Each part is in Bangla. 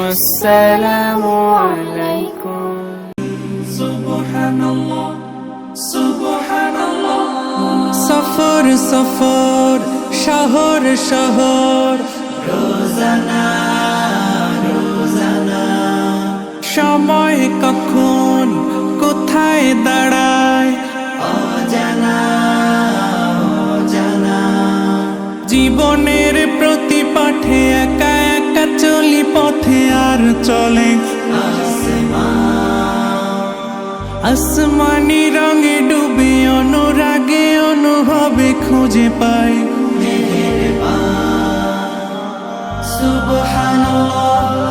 السلام عليكم সফর সফর শহর শহর সময় কখন কোথায় দাঁড়ায় জীবনের প্রতি পাঠে একা একা আর চলে। আসমানি রঙে ডুবে অনুরাগে অনুভবে খুঁজে পাই। সুবহানাল্লাহ।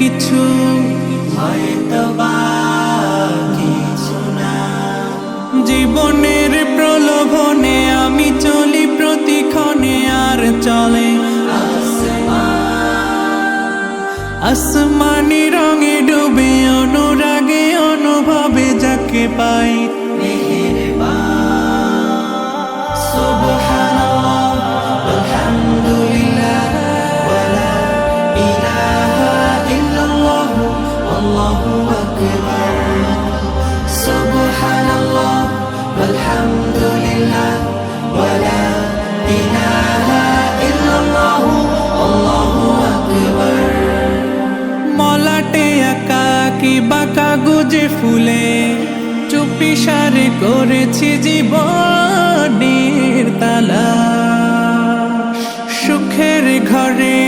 কিছু। কিছু না জীবনের প্রলোভনে আমি চলি প্রতিক্ষণে আর চলে। আসমানি রঙে ডুবে অনুরাগে অনুভবে যাকে পাই। বাঁকা গুজে ফুলে? চুপি সারে করেছি জীবনের তালা। সুখের ঘরে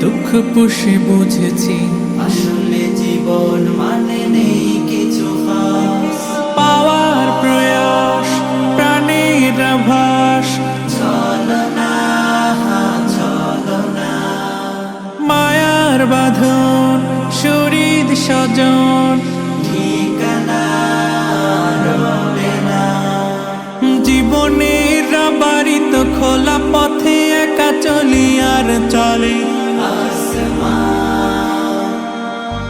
দুঃখ পুষে বুঝেছি। জীবন মানে নেই কিছু খাস পাওয়ার প্রয়াস, প্রাণের আভাস। চলো না চলো না মায়ার বাঁধন, শরীর স্বজন ঠিকানা জীবনের বাড়িত খোলা পথে একা চলি আর চলে।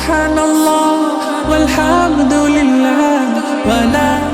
سبحان الله والحمد لله ولا